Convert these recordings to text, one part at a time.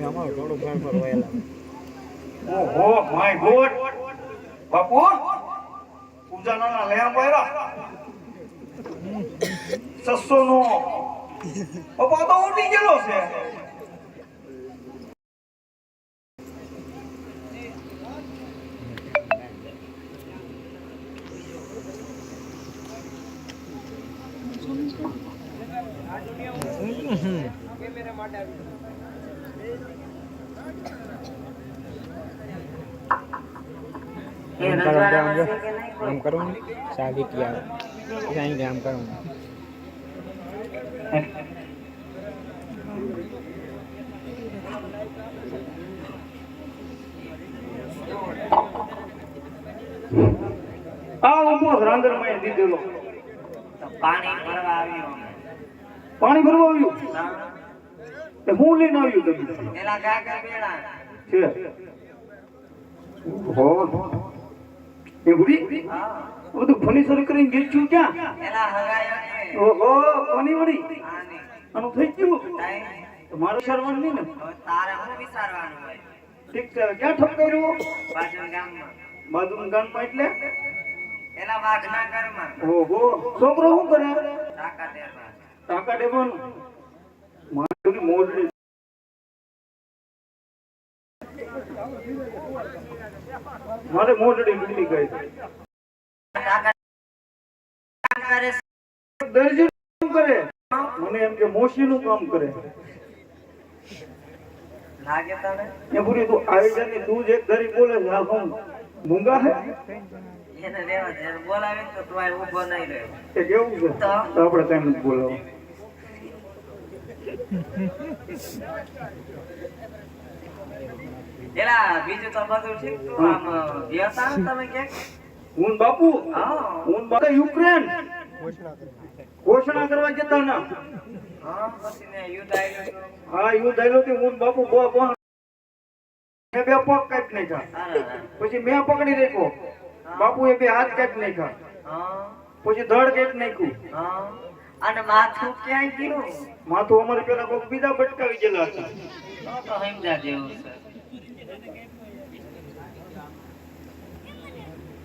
અમારું થોડું ઘણ ફરવાયેલા ઓહો માય ગોડ બાપુ પૂજાના લેવા પાયરા સસો નો બાપા તો ઉડી ગયેલો છે આમ કરો આમ જો આમ કરું ને? સાદી કી આવે અહીં આમ કરું. આ ઊભો રાંદરમાં દીધેલો. પાણી ભરવા આવ્યું પાણી ભરવા આવ્યું? તે હું લઈને આવ્યું તમે પેલા ગાગર બેડા. છે. ઓહો એ બુડી હા. બધું ફર્નિચર કરીને ગેચ્યું ક્યાં? પેલા હગાયો ઓહો કોની વળી. આનું થઈ ગયું? તાઈ શરવણ નહીં ને? તારે હું વિચારવાનું હોય? ઠીક છે ક્યાં ઠપ બાજુ ગામમાં. બાજુનું ગામમાં એટલે? એના વાઘના ઘરમાં. ઓહો. છોકરો શું કરે? ટાકા દેવાનું મારી મોડલી મારે મોડલી ડૂબી ગઈ. દરજી નું કરે મને એમ કે મોશી નું કામ કરે લાગે તને એ પૂરી તું આવી જાની તું જ એક ધરી બોલે આ કોણ મૂંગા હે એને લેવા દે બોલાવે તો તું અહીં ઊભો નહીં રહે એ કેવું છે તો આપણે કઈ નથી બોલાવો પેલા બીજું તો બધું ઠીક તું આમ ગયા તમે ક્યાંક? હું બાપુ હું. બાપુ. યુક્રેન? ઘોષણા કરવા. જતા ના. હા પછી ને યુદ્ધ આયલો. હા યુદ્ધ આવેલો તે હું બાપુ બો બો મેં બે પગ કાપી નાખ્યા. પછી મેં પકડી રાખ્યો. બાપુ એ બે હાથ કાપી નાખ્યા. પછી ધડ કાપી નાખ્યું. હા. અને માથું ક્યાંય ગયું? માથું અમારે પેલા કોક બીજા ભટકાવી ગયેલા હતા. તો સમજા જેવું છે.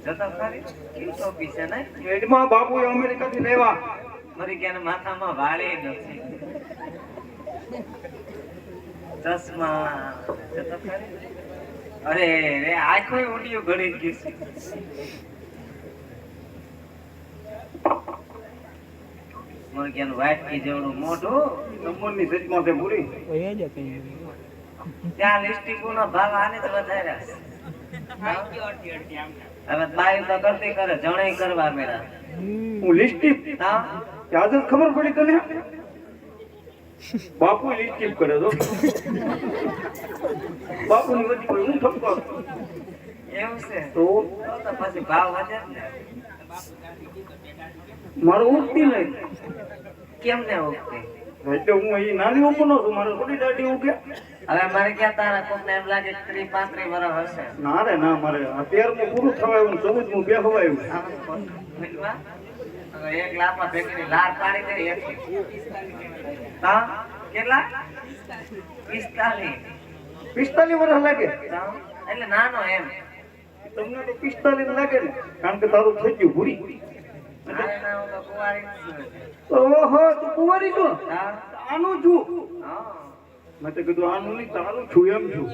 જતા ખરી કેવું ટોપી છે ને? એડમાં બાપુ અમેરિકાથી લેવા. મારી ક્યાંને માથામાં વાળે નથી. ચશ્મા. જતો ખરી અરે રે આખો ઊંડિયું ઘડી ગયું છે? મારે ક્યાંનું વાટકી જેવડું મોઢું નંબરની સચમાં છે પૂરી એ જ હતી ત્યાં લિસ્ટિકો ભાવ આને જ વધારે હવે બાયું તો કરતી કરે જણે કરવા મેળા. હું લિસ્ટિપ હા? આજ ખબર પડી તને? બાપુ લિસ્ટિપ કરે તો. બાપુ ની વચ્ચે હું ઠપકો એવું છે. તો? પછી ભાવ વધે ને. મારો ઉઠતી નહીં. કેમ ને ઉગતી એટલે હું અહીં નાની ઉંમરનો છું મારે થોડી દાઢી ઉગે. હવે મારે ક્યાં તારા કોક એમ લાગે વર્ષ હશે? ના રે ના મારે આ તેરમું પૂરું થવાયું ચૌદમું બે? હવે એક લાભમાં ભેગી લાર પાડી દે એકથી. હા? કેટલા? પિસ્તાલીસ. પિસ્તાલીસ વર્ષ લાગે. હા? એટલે નાનો એમ. તમને તો પિસ્તાલીસ લાગે ને કારણ કે તારું થઈ ગયું છું. ઓહો તું કુંવારી છો? આનું છું? મેં તો કીધું આનું નહીં તારું છું એમ છું.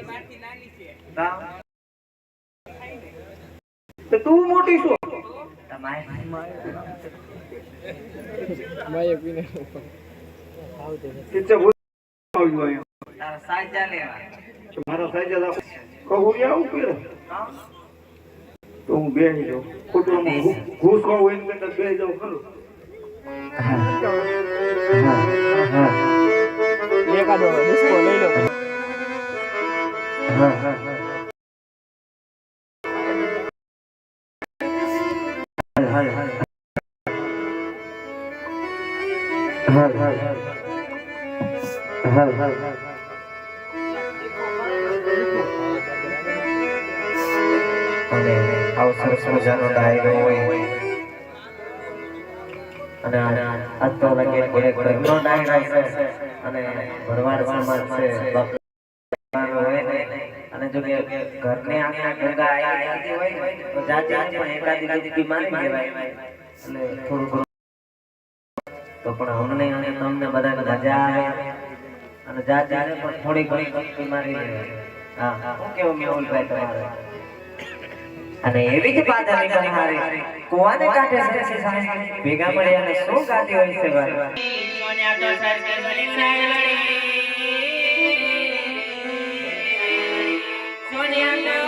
તો તું મોટી છો? પીને આવ્યું તારા સાજા લેવા મારા સાહેબ કહું આવું કે હા. તો હું બેસી જાઉં ખોટું આમાં ઘૂ- ઘૂસવા હોય ને કરતા બેસી જાઉં ખરું એકાદો ડિસ્કો લઈ લો અને આવો સરસ મજાનો ડાયરો હોય. અને આ તો લાગે ઘરનો ડાયરો છે અને ભરવાડ સમાજ છે અને જો કે ઘરની આંગણે ગંગા આવી હોય તો જાતે પણ એકાદી બીજી બીમારી કહેવાય એટલે થોડું તો પણ અમને અને તમને બધા મજા આવે. અને જાતે જ પણ થોડી ઘણી બીમારી. હા શું કેવું મેહુલભાઈ તમારે? અને એવી જ બાધાની બનહારી કુવાને કાંઠે સરસે સાંજ ભેગા મળ્યા અને શું ગાતી હોય છે વાર સોનિયા